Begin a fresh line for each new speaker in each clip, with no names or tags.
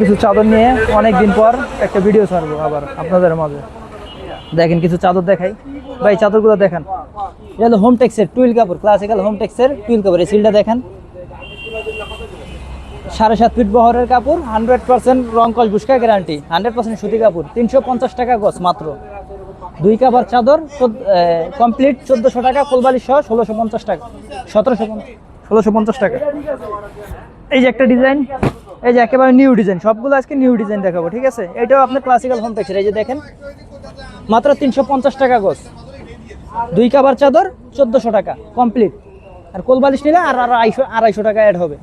কিছু চাদর নিয়ে অনেক দিন পর একটা ভিডিও ছাড়বো আবার আপনাদের মাঝে। দেখেন কিছু চাদর দেখাই। ভাই, চাদরগুলো দেখেন। এটা হলো হোম টেক্সের টুইল কাপড় ক্লাসিক্যাল হোম টেক্সের টুইল কাপড়, এই সিলটা দেখেন। সাড়ে সাত ফিট বহরের কাপড় হান্ড্রেড পার্সেন্ট রং কস বুসকা গ্যারান্টি হান্ড্রেড পার্সেন্ট সুতি কাপড়, তিনশো পঞ্চাশ টাকা গছ মাত্র। দুই কাভার চাদর কমপ্লিট চোদ্দোশো টাকা কোলবালিশ সহ ষোলোশো পঞ্চাশ টাকা, সতেরোশো ষোলোশো পঞ্চাশ টাকা। এই যে একটা ডিজাইন এই যে একেবারে নিউ ডিজাইন সবগুলো আজকে নিউ ডিজাইন দেখাবো, ঠিক আছে? এটাও আপনার ক্লাসিক্যাল হোম টেক্সের এই যে দেখেন, মাত্র তিনশো পঞ্চাশ টাকা গোস। দুই কাবার চাদর, চোদ্দোশো টাকা কমপ্লিট আর কোলবালিশ নিলে আর আড়াইশো আড়াইশো টাকা অ্যাড হবে।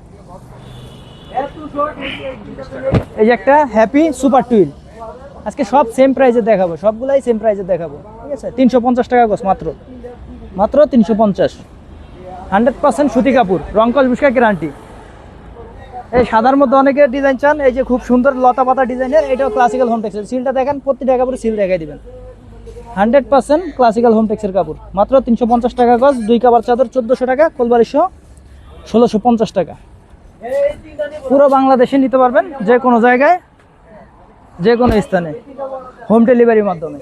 এই যে একটা হ্যাপি সুপার টুইল আজকে সব সেম প্রাইজে দেখাবো, সবগুলাই সেম প্রাইজে দেখাবো, ঠিক আছে? তিনশো পঞ্চাশ টাকা গোস মাত্র। মাত্র তিনশো পঞ্চাশ। হান্ড্রেড পার্সেন্ট সুতি কাপুর রংকল বিস্কা গ্যারান্টি এই সাদার মধ্যে অনেকে ডিজাইন চান, এই যে খুব সুন্দর লতা পাতা ডিজাইনের এটাও ক্লাসিক্যাল হোম টেক্সের সিলটা দেখেন, প্রতিটা কাপড়ে সিল দেখাই দিবেন। হান্ড্রেড পার্সেন্ট ক্লাসিক্যাল হোম টেক্সের কাপড়। মাত্র তিনশো পঞ্চাশ টাকা গজ, দুই কাবার চাদর চোদ্দোশো টাকা কোলবারিশো ষোলোশো পঞ্চাশ টাকা। পুরো বাংলাদেশে নিতে পারবেন, যে কোনো জায়গায়, যে কোনো স্থানে হোম ডেলিভারির মাধ্যমে।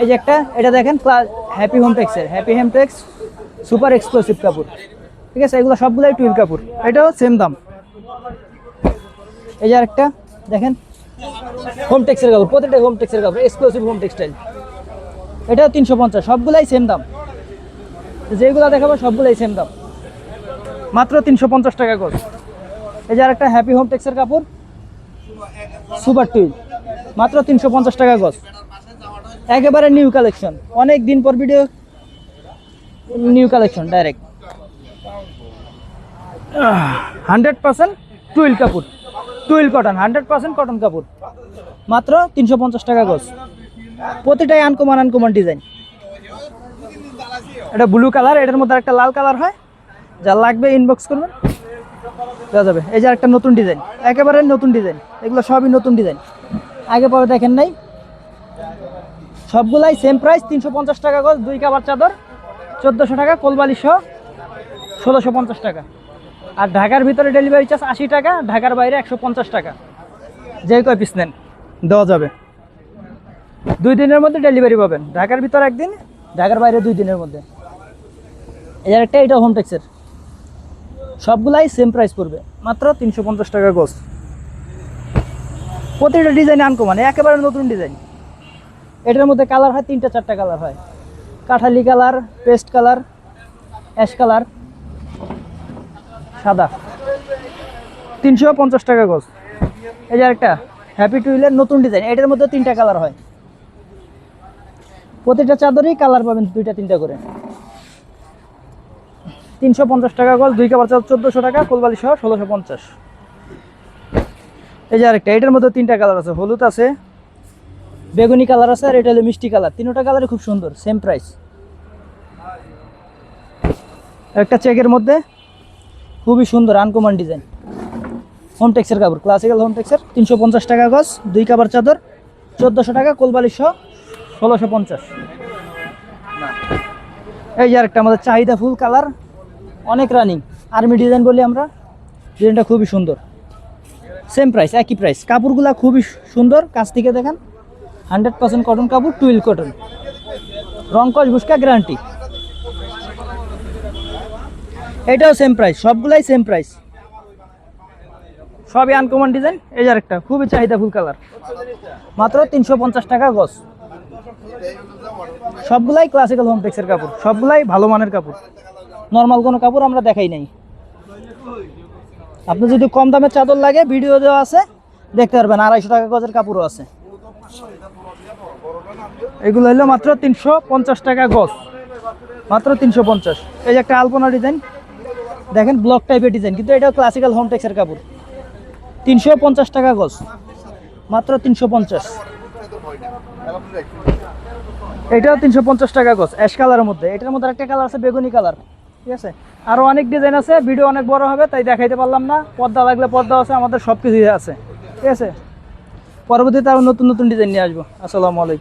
এই যে একটা, এটা দেখেন happy home টেক্সের happy home tex super exclusive কাপড়। ঠিক আছে? এগুলো সবগুলোই টুইল কাপড়। এটাও সেম দাম। এই যে আরেকটা, দেখেন। হোম টেক্সের কাপড়, প্রতিটা হোম টেক্সের কাপড় এক্সক্লুসিভ হোম টেক্সটাইল এটাও তিনশো পঞ্চাশ, সবগুলাই সেম দাম। যেগুলো দেখাবো সবগুলাই সেম দাম। মাত্র তিনশো পঞ্চাশ টাকা করে। এই যে আরেকটা হ্যাপি হোম টেক্সের কাপড়। সুপার টুইল মাত্র তিনশো পঞ্চাশ টাকা গজ একেবারে নিউ কালেকশন অনেক দিন পর video new collection direct hundred percent twill কাপড়। Twill cotton hundred percent cotton কাপড়। মাত্র তিনশো পঞ্চাশ টাকা গজ। প্রতিটাই আনকমান আনকমান ডিজাইন এটা ব্লু কালার এটার মধ্যে একটা লাল কালার হয়। যা লাগবে ইনবক্স করবেন। দেওয়া যাবে। এই যে একটা নতুন ডিজাইন একেবারে নতুন ডিজাইন এগুলো সবই নতুন ডিজাইন আগে পরে দেখেন নাই। সবগুলাই সেম প্রাইস তিনশো পঞ্চাশ টাকা গজ, দুই কাবার চাদর, চোদ্দোশো টাকা কোলবালি ষোলোশো পঞ্চাশ টাকা। আর ঢাকার ভিতরে ডেলিভারি চার্জ আশি টাকা, ঢাকার বাইরে একশো পঞ্চাশ টাকা। যে কয় পিস নেন, দেওয়া যাবে। দুই দিনের মধ্যে ডেলিভারি পাবেন। ঢাকার ভিতরে একদিন, ঢাকার বাইরে দুই দিনের মধ্যে। এই একটা, এটা হোম টেক্সের সবগুলাই সেম প্রাইস পড়বে। মাত্র তিনশো পঞ্চাশ টাকা গোস প্রতিটা ডিজাইন আনকমান একেবারে নতুন ডিজাইন এটার মধ্যে কালার হয়, তিনটা চারটা কালার হয়। Kathali colour paste colour ash colour সাদা। তিনশো পঞ্চাশ টাকা গোস এই যে একটা হ্যাপি টু টুইলের নতুন ডিজাইন। এটার মধ্যে তিনটা কালার হয়। প্রতিটা চাদরই কালার পাবেন দুইটা, তিনটা করে। তিনশো পঞ্চাশ টাকা গল দুই কাবার চাল চোদ্দোশো টাকা কোলবালি সহ ষোলোশো পঞ্চাশ। এই যে আরেকটা, এটার মধ্যে তিনটা কালার আছে। হলুদ আছে, বেগুনি কালার আছে, আর এটা হলো মিষ্টি কালার তিনটা কালারই খুব সুন্দর সেম প্রাইস একটা চেকের মধ্যে খুবই সুন্দর আনকমন ডিজাইন হোম টেক্সের কাপড় ক্লাসিক্যাল হোম টেক্সের তিনশো পঞ্চাশ টাকা গজ, দুই কাবার চাদর, চোদ্দোশো টাকা, কোলবালি সহ ষোলোশো পঞ্চাশ। এই যে আরেকটা আমাদের চাহিদা ফুল কালার, অনেক রানিং আর্মি ডিজাইন বলি আমরা ডিজাইনটা খুবই সুন্দর। সেম প্রাইস একই প্রাইস কাপড়গুলো খুবই সুন্দর, কাছ থেকে দেখেন। হান্ড্রেড পার্সেন্ট কটন কাপড় টুইল কটন রং কস বুসকা গ্যারান্টি এটাও সেম প্রাইস সবগুলাই সেম প্রাইস সবই আনকমন ডিজাইন এই যে আরেকটা, খুবই চাহিদা ফুল কালার মাত্র তিনশো পঞ্চাশ টাকা গজ। সবগুলাই ক্লাসিক্যাল হোম টেক্সের কাপড়, সবগুলাই ভালো মানের কাপড়। নর্মাল কোনো কাপড় আমরা দেখাই নাই। আপনি যদি কম দামের চাদর লাগে ভিডিও দেওয়া আছে, দেখতে পারবেন, আড়াইশো টাকা গজের কাপড়ও আছে। এগুলো হলো মাত্র তিনশো পঞ্চাশ টাকা গজ। মাত্র তিনশো পঞ্চাশ। এই যে একটা আলপনা ডিজাইন দেখেন ব্লক টাইপের ডিজাইন কিন্তু এটাও ক্লাসিক্যাল হোম টেক্সের কাপড়। তিনশো পঞ্চাশ টাকা গজ, মাত্র তিনশো পঞ্চাশ। এটাও তিনশো পঞ্চাশ টাকা গজ অ্যাশ কালারের মধ্যে। এটার মধ্যে একটা কালার আছে, বেগুনি কালার ঠিক আছে? আরও অনেক ডিজাইন আছে ভিডিও অনেক বড় হবে, তাই দেখাইতে পারলাম না। পর্দা লাগলে পর্দা আছে, আমাদের সব কিছুই আছে। ঠিক আছে? পরবর্তীতে আরও নতুন নতুন ডিজাইন নিয়ে আসব। আসসালামু আলাইকুম।